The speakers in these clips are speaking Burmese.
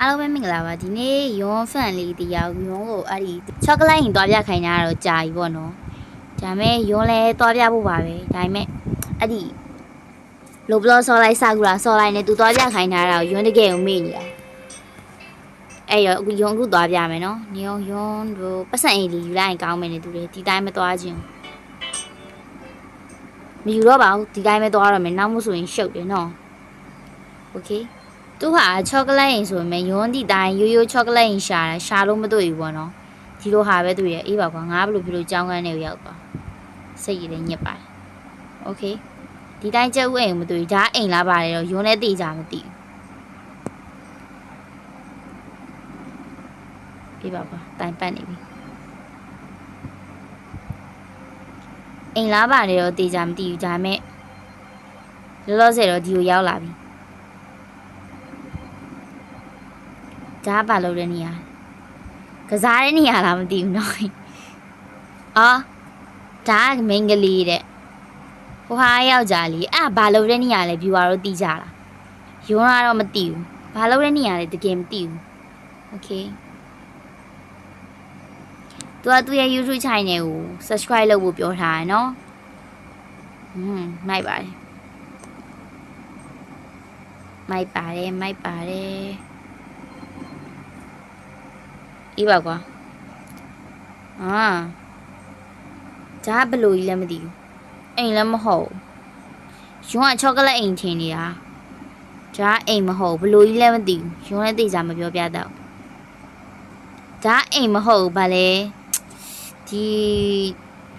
အားလုံးပဲမင်္ဂလာပါဒီနေ့ယွန်ဖန်လေးတရားယွန်ကိုအဲ့ဒီချောကလက်ရင်သွားပြခိုင်းတာတော့ကြာပြီပေါ့နော်ဒါပေမဲ့ယွန်လည်းသွားပြဖို့ပါပဲဒါပေမဲ့အဲ့ဒီလိုဘလော့ဆော်လိုက်စကူလာဆော်လိုက်နဲ့သူသွားပြခိုင်းတာတော့ယွန်တကယ်ကိုမေ့နေတာအဲ့ရောအခုယွန်အခုသွားပြမယ်နော်နေအောင်ယွန်တို့ပတ်စံအိမ်လေးယူလိုက်ရင်ကောင်းမယ်နေသူတွေဒီတိုင်းမသွားခြင်းမယူတော့ပါဘူးဒီတိုင်းပဲသွားရမယ်နောက်မှဆိုရင်ရှုပ်တယ်နော် okay သူဟာချောကလက်ရင်ဆိုပေမဲ့ယွန်းတီတိုင်းရိုးရိုးချောကလက်ရင်ရှာတာရှာလို့မတွေ့ဘူးပေါ့နော်ဒီလိုဟာပဲတွေ့ရအေးပါကွာငါဘယ်လိုဖြစ်လို့ကြောင်းကန်းနဲ့ရောက်သွားစိတ်ရည်လည်းညစ်ပါတယ်โอเคဒီတိုင်းကြက်ဥအိမ်မတွေ့ဒါအိမ်လားပါတယ်တော့ယွန်းလည်းတိကြမသိဘူးအေးပါကွာတိုင်ပတ်နေပြီအိမ်လားပါတယ်တော့တိကြမသိဘူးဒါပေမဲ့လောလောဆယ်တော့ဒီကိုရောက်လာပြီ ဒါကဘာလုပ်တဲ့နေရာကစားတဲ့နေရာလားမသိဘူးနော်အော်ဒါကမင်္ဂလီတဲ့ဟိုဟာယောက်ျားလေးအဲ့ဒါဘာလုပ်တဲ့နေရာလဲ viewer တို့သိကြလားယွန်းကတော့မသိဘူးဘာလုပ်တဲ့နေရာလဲတကယ်မသိဘူး okay သူကသူ့ရဲ့ YouTube channel ကို subscribe လုပ်ဖို့ပြောထားတယ်နော်ဟွန်းမိုက်ပါတယ်မိုက်ပါတယ်မိုက်ပါတယ် အေးပါကွာအာဒါကဘယ်လိုကြီးလဲမသိဘူးအိမ်လည်းမဟုတ်ဘူးယွန်းကချောကလက်အိမ်ထင်နေတာဒါကအိမ်မဟုတ်ဘူးဘယ်လိုကြီးလဲမသိဘူးယွန်းလည်းသိစားမပြောပြတော့ဒါကအိမ်မဟုတ်ဘူးဗာလဲဒီ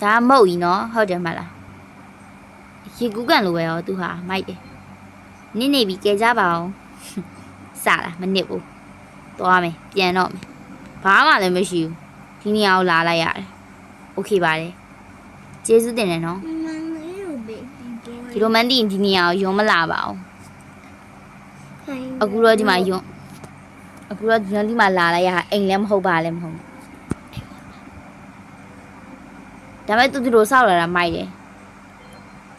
ဒါကမဟုတ်ကြီးနော်ဟုတ်တယ်မလားရေကူးကန်လိုပဲရောသူဟာမိုက်တယ်နစ်နေပြီကဲကြပါအောင်စလာမနစ်ဘူးသွားမယ်ပြန်တော့မယ် ဘာမှလည်းမရှိဘူးဒီနေရာကိုလာလိုက်ရတယ်โอเคပါတယ်ကျေးဇူးတင်တယ်နော်ဒီလိုမှန်တည်ဒီနေရာကိုယုံမလာပါဘူးအခုတော့ဒီမှာယုံအခုတော့ဒီနေ့ဒီမှာလာလိုက်ရတာအိမ်လည်းမဟုတ်ပါလည်းမဟုတ်ဒါပေမဲ့သူဒီလိုစောက်လာတာမိုက်တယ်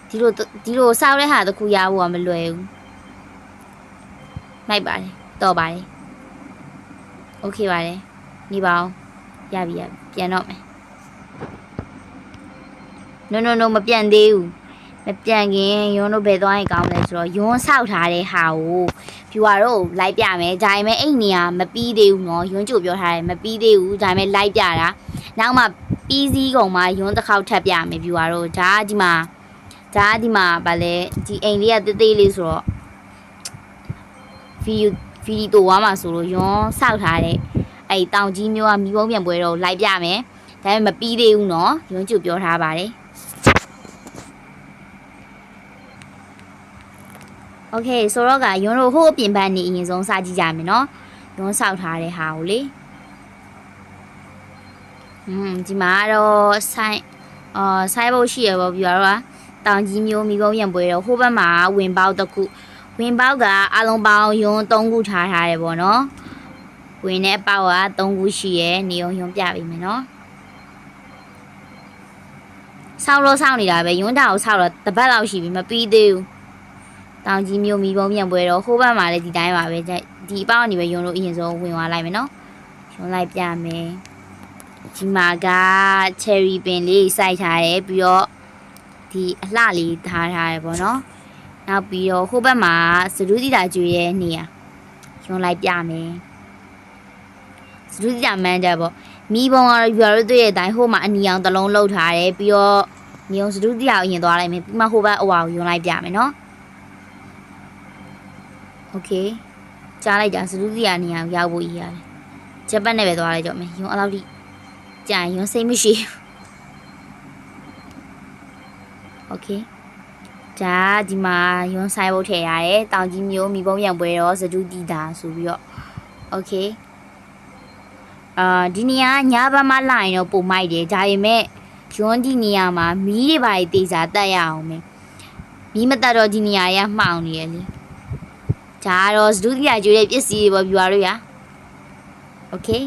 ဒီလိုဒီလိုစောက်တဲ့ဟာတခုရဖို့ကမလွယ်ဘူးမိုက်ပါတယ်တော်ပါတယ်โอเคပါတယ် နေပါအောင်ရပြီရပြီပြန်တော့မယ် no no no မပြန်သေးဘူးမပြန်ခင်ယွန်းတို့ဘယ်သွားရင်ကောင်းလဲဆိုတော့ယွန်းဆောက်ထားတဲ့ဟာကိုဖြူပါတော့လိုက်ပြမယ်ဒါပေမဲ့အဲ့နေရာမပြီးသေးဘူးเนาะယွန်းကြိုပြောထားတယ်မပြီးသေးဘူးဒါပေမဲ့လိုက်ပြတာနောက်မှပြီးစည်းကုန်မှယွန်းတစ်ခေါက်ထပ်ပြမယ်ဖြူပါတော့ဒါကဒီမှာဒါကဒီမှာဗာလဲဒီအိမ်လေးကတေးသေးလေးဆိုတော့ဗီဒီယိုဗီဒီတိုဝါမှာဆိုလို့ယွန်းဆောက်ထားတဲ့ အဲ့တောင်ကြီးမျိုးကမိဘုံပြန်ပွဲတော့လိုက်ပြမယ်ဒါပေမဲ့မပြီးသေးဘူးเนาะယွန်းကြိုပြောထားပါတယ် โอเคဆိုတော့ကယွန်းတို့ဟိုးအပြင်ဘက်နေအရင်ဆုံးစကြည့်ကြမယ်နော်ယွန်းဆောက်ထားတဲ့ဟာကိုလေอืมဒီမှာတော့ဆိုင်အော်ဆိုင်ဘုတ်ရှိရပေါ့ပြီးတော့တောင်ကြီးမျိုးမိဘုံရံပွဲတော့ဟိုဘက်မှာဝင်ပေါက်တစ်ခုဝင်ပေါက်ကအလုံးပေါင်းယွန်း၃ခုထားထားတယ်ပေါ့နော် ဝင်တဲ့အပေါက်က၃ခုရှိရယ်နေအောင်ယွန်းပြပေးမယ်နော်ဆောက်လို့ဆောက်နေတာပဲယွန်းတာကိုဆောက်တော့တစ်ပတ်လောက်ရှိပြီမပြီးသေးဘူးတောင်ကြီးမျိုးမိဘုံပြန်ပွဲတော့ဟိုဘက်မှာလည်းဒီတိုင်းပါပဲဒီအပေါက်ကနေပဲယုံလို့အရင်ဆုံးဝင်သွားလိုက်မယ်နော်ယုံလိုက်ပြမယ်ဒီမှာက cherry ပင်လေးစိုက်ထားတယ်ပြီးတော့ဒီအလှလေးထားထားတယ်ပေါ့နော်နောက်ပြီးတော့ဟိုဘက်မှာစဒူးတိတာကျွေးရဲ့နေရယုံလိုက်ပြမယ် စဒူးတိတာမန်ကြပေါ့မိဘုံကတော့ယူရတို့တွေ့တဲ့အတိုင်းဟိုမှာအနီအောင်တစ်လုံးလှုပ်ထားတယ်ပြီးတော့နေအောင်စဒူးတိတာကိုအရင်သွားလိုက်မယ်ပြီးမှဟိုဘက်အဝါကိုယုံလိုက်ပြမယ်နော် โอเคကြားလိုက်တာစလူးစီယာနေရာကိုရောက်ဖို့ရရတယ်ဂျပန်နဲ့ပဲသွားလိုက်ကြမယ်ယုံအဲ့လောက်ထိကြာရင်ယုံစိတ်မရှိဘူးโอเคဒါဒီမှာယွန်ဆိုင်ဘုတ်ထည့်ရတယ်တောင်ကြီးမျိုးမိဘုံရံပွဲတော့စတူတီတာဆိုပြီးတော့โอเค အာဒီနေရာညဘက်မှာလာရင်တော့ပုံမိုက်တယ်ဒါပေမဲ့ဂျွန်းဒီနေရာမှာမီးတွေပါတေးစားတတ်ရအောင်မယ်မီးမတတ်တော့ဒီနေရာရမှောင်နေရလေဒါကတော့စတုဒီယာကျွေးတဲ့ပစ္စည်းတွေပေါ့ viewer တို့ရာ okay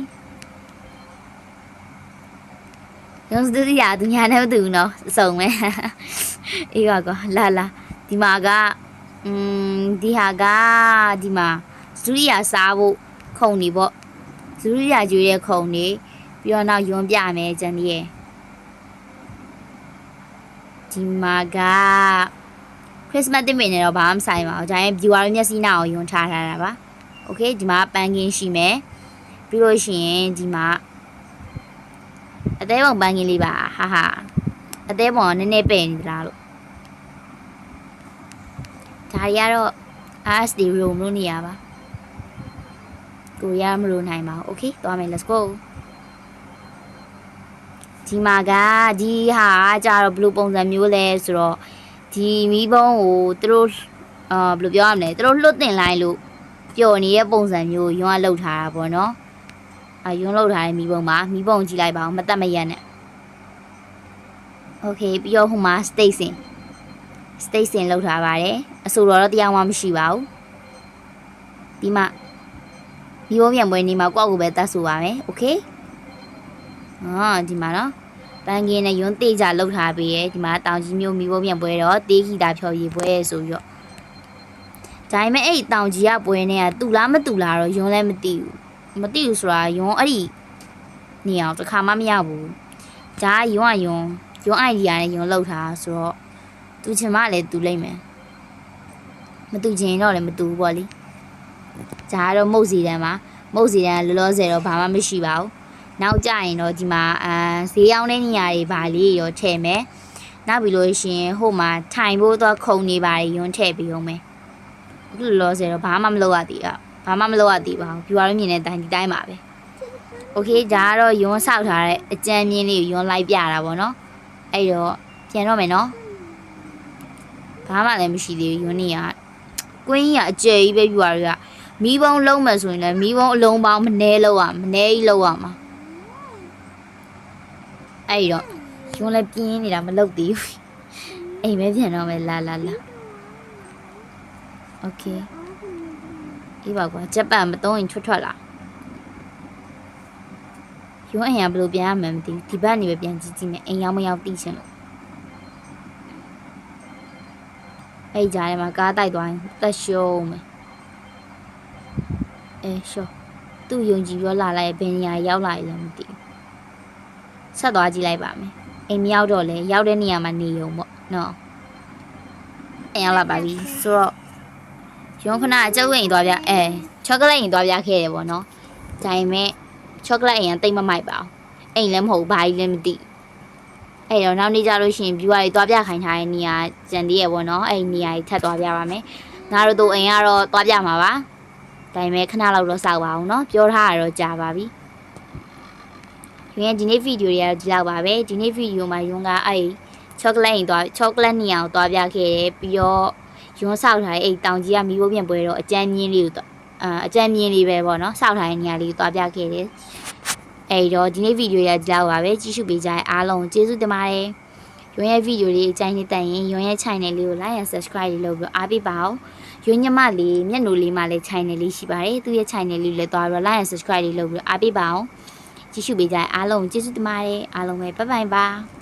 ညစတုဒီယာသူညာနဲ့မတူဘူးနော်အစုံပဲအေးပါကွာလာလာဒီမှာကအင်းဒီဟာကဒီမှာစတုဒီယာစားဖို့ခုံနေပေါ့ ဇူရီယာကျွေးတဲ့ခုံနေပြီးတော့နောက်ယွန်းပြမယ်ဂျန်ဒီရဲ့ဒီမှာကခရစ်စမတ်တင်ပင်နဲ့တော့ဘာမှမဆိုင်ပါဘူးဒါရင် viewer မျက်စိနှာကိုယွန်းထားထားတာပါโอเคဒီမှာပန်းကင်းရှိမယ်ပြီးလို့ရှိရင်ဒီမှာအသေးပုံပန်းကင်းလေးပါဟာဟာအသေးပုံကနည်းနည်းပဲ့နေသလားလို့ဒါတွေကတော့ RSD room လို့နေရပါ ကိုရမလို့နိုင်ပါဘူးโอเคသွားမယ် let's go ဒီမှာကဒီဟာကြတော့ဘယ်လိုပုံစံမျိုးလဲဆိုတော့ဒီမီးပုံးကိုသူတို့အာဘယ်လိုပြောရမလဲသူတို့လွတ်တင်လိုက်လို့ပျော်နေတဲ့ပုံစံမျိုးယွန်းကလှုပ်ထားတာပေါ့နော်အာယွန်းလှုပ်ထားတဲ့မီးပုံးပါမီးပုံးကြည့်လိုက်ပါဦးမတက်မရက်နဲ့โอเคပြီးတော့ဟိုမှာ station station လှုပ်ထားပါတယ်အဆိုတော်တော့တရားမှမရှိပါဘူးဒီမှာ ဒီဘုံပြန်ပွဲနေမှာကိုယ့်ကိုယ်ပဲတတ်ဆိုပါမယ်โอเคအာဒီမှာနော်ပန်းကင်းနဲ့ယွန်းတေးကြလောက်ထားပေးရဲ့ဒီမှာတောင်ကြီးမျိုးမိဘုံပြန်ပွဲတော့တေးခီတာဖြော်ရည်ပွဲဆိုပြီးတော့ဒါပေမဲ့အဲ့ဒီတောင်ကြီးကပွဲနဲ့ကတူလားမတူလားတော့ယွန်းလည်းမသိဘူးမသိဘူးဆိုတာယွန်းအဲ့ဒီနေအောင်တစ်ခါမှမရဘူးဒါကယွန်းကယွန်းယွန်းအိုင်ဒီယာနဲ့ယွန်းလောက်ထားဆိုတော့တူချင်မှလည်းတူလိုက်မယ်မတူချင်တော့လည်းမတူဘူးပေါ့လေ ။ဒါကတော့မုတ်စီတန်းပါ။မုတ်စီတန်းလောလောဆယ်တော့ဘာမှမရှိပါဘူး။နောက်ကြရင်တော့ဒီမှာအာဈေးရောက်တဲ့နေရာတွေပါလေးရောထည့်မယ်။နောက်ပြီးလို့ရှင်ဟိုမှာထိုင်ဖို့တော့ခုံနေပါလေယွန်းထည့်ပြီးအောင်မယ်။အခုလောလောဆယ်တော့ဘာမှမလုပ်ရသေးဘူး။ဘာမှမလုပ်ရသေးပါဘူး။ပြွားလို့မြင်တဲ့တိုင်းဒီတိုင်းပါပဲ။ Okay ဒါကတော့ယွန်းဆောက်ထားတဲ့အကြံမြင့်လေးကိုယွန်းလိုက်ပြတာပေါ့နော်။အဲ့တော့ပြန်တော့မယ်နော်။ဘာမှလည်းမရှိသေးဘူးယွန်းနေရကွင်းကြီးကအကျယ်ကြီးပဲယူရတာ မီးပုံးလုံးမယ်ဆိုရင်လည်းမီးပုံးအလုံးပေါင်းမနှဲလောက်ရမနှဲကြီးလောက်ရမှာအဲ့တော့ကျွန်းလည်းပြင်းနေတာမလုပ်သေးဘူးအိမ်ပဲပြန်တော့မယ်လာလာလာโอเคအေးပါကွာဂျပန်မသုံးရင်ထွက်ထွက်လာရုံးအိမ်ကဘယ်လိုပြန်ရမှန်းမသိဘူးဒီဘက်နေပဲပြန်ကြည့်ကြည့်မယ်အိမ်ရောက်မရောက်သိချင်လို့အဲ့ကြားထဲမှာကားတိုက်သွားရင်တက်ရှုံးမယ် အဲရှော့သူ့ယုံကြည်ပြောလာလိုက်ဘယ်နေရာရောက်လာလဲမသိဘူးဆက်သွားကြည့်လိုက်ပါမယ်အိမ်မရောက်တော့လဲရောက်တဲ့နေရာမှာနေုံပေါ့နော်အိမ်ရောက်လာပါပြီဆိုတော့ရုံးခဏအကျုပ်အိမ်သွားပြအဲချောကလက်အိမ်သွားပြခဲ့တယ်ပေါ့နော်ဒါပေမဲ့ချောကလက်အိမ်ကတိတ်မမိုက်ပါဘူးအိမ်လည်းမဟုတ်ဘူးဘာကြီးလည်းမသိအဲ့တော့နောက်နေ့ကျလို့ရှိရင် view တွေသွားပြခိုင်းထားတဲ့နေရာကြံသေးရပေါ့နော်အဲ့ဒီနေရာကြီးထပ်သွားပြပါမယ်ငါတို့တို့အိမ်ကတော့သွားပြမှာပါ ဒါပေမဲ့ခဏလောက်တော့စောက်ပါအောင်เนาะပြောထားရတော့ကြာပါပြီ။ဒီနေ့ဒီနေ့ဗီဒီယိုတွေကတော့ဒီလောက်ပါပဲဒီနေ့ဗီဒီယိုမှာယွန်းကအဲ့ချောကလက်ရင်သွားချောကလက်နေရာကိုသွားပြခဲ့တယ်ပြီးတော့ယွန်းဆောက်ထားတဲ့အဲ့တောင်ကြီးကမီးဘိုးပြန်ပွဲတော့အကြမ်းမြင်းလေးကိုအာအကြမ်းမြင်းလေးပဲပေါ့နော်ဆောက်ထားတဲ့နေရာလေးကိုသွားပြခဲ့တယ်။အဲ့တော့ဒီနေ့ဗီဒီယိုတွေကဒီလောက်ပါပဲကြည့်ရှုပေးကြတဲ့အားလုံးကျေးဇူးတင်ပါတယ်။ ယွန်းရဲ့ဗီဒီယိုလေးအကြိုက်နေတဲ့ရင်ယွန်းရဲ့ channel လေးကို like and subscribe လေးလုပ်ပြီးအားပေးပါအောင်။ရွညမလေးမျက်နှာလေးမှာလည်း channel လေးရှိပါတယ်သူရဲ့ channel လေးလည်းသွားပြီး like and subscribe လေးလုပ်ပြီးအားပေးပါအောင်ကြည့်ရှုပေးကြတဲ့အားလုံးကျေးဇူးတင်ပါတယ်အားလုံးပဲဘိုင်ဘိုင်ပါ